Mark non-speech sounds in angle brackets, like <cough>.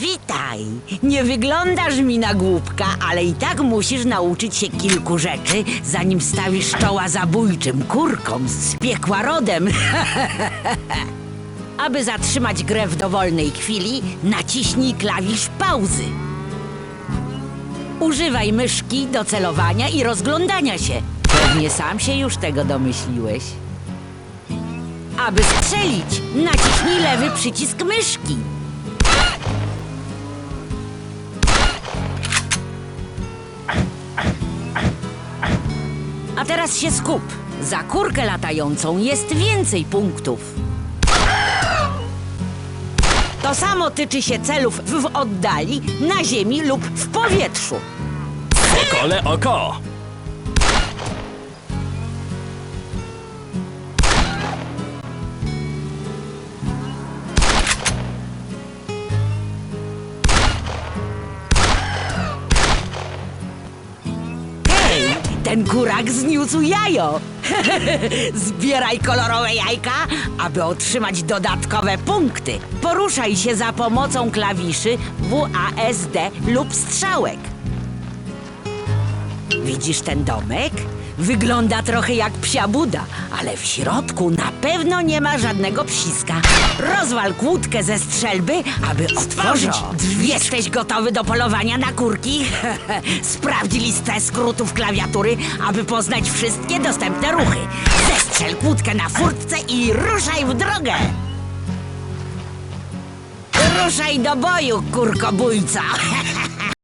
Witaj! Nie wyglądasz mi na głupka, ale i tak musisz nauczyć się kilku rzeczy, zanim stawisz czoła zabójczym kurkom z piekła rodem. <laughs> Aby zatrzymać grę w dowolnej chwili, naciśnij klawisz pauzy. Używaj myszki do celowania i rozglądania się. Pewnie sam się już tego domyśliłeś. Aby strzelić, naciśnij lewy przycisk myszki. A teraz się skup. Za kurkę latającą jest więcej punktów. To samo tyczy się celów w oddali, na ziemi lub w powietrzu. Okole oko! Ten kurak zniósł jajo. <laughs> Zbieraj kolorowe jajka, aby otrzymać dodatkowe punkty. Poruszaj się za pomocą klawiszy WASD lub strzałek. Widzisz ten domek? Wygląda trochę jak psia buda, ale w środku na pewno nie ma żadnego psiska. Rozwal kłódkę ze strzelby, aby otworzyć drzwi. Jesteś gotowy do polowania na kurki? <laughs> Sprawdź listę skrótów klawiatury, aby poznać wszystkie dostępne ruchy. Zestrzel kłódkę na furtce i ruszaj w drogę! Ruszaj do boju, kurkobójca! <laughs>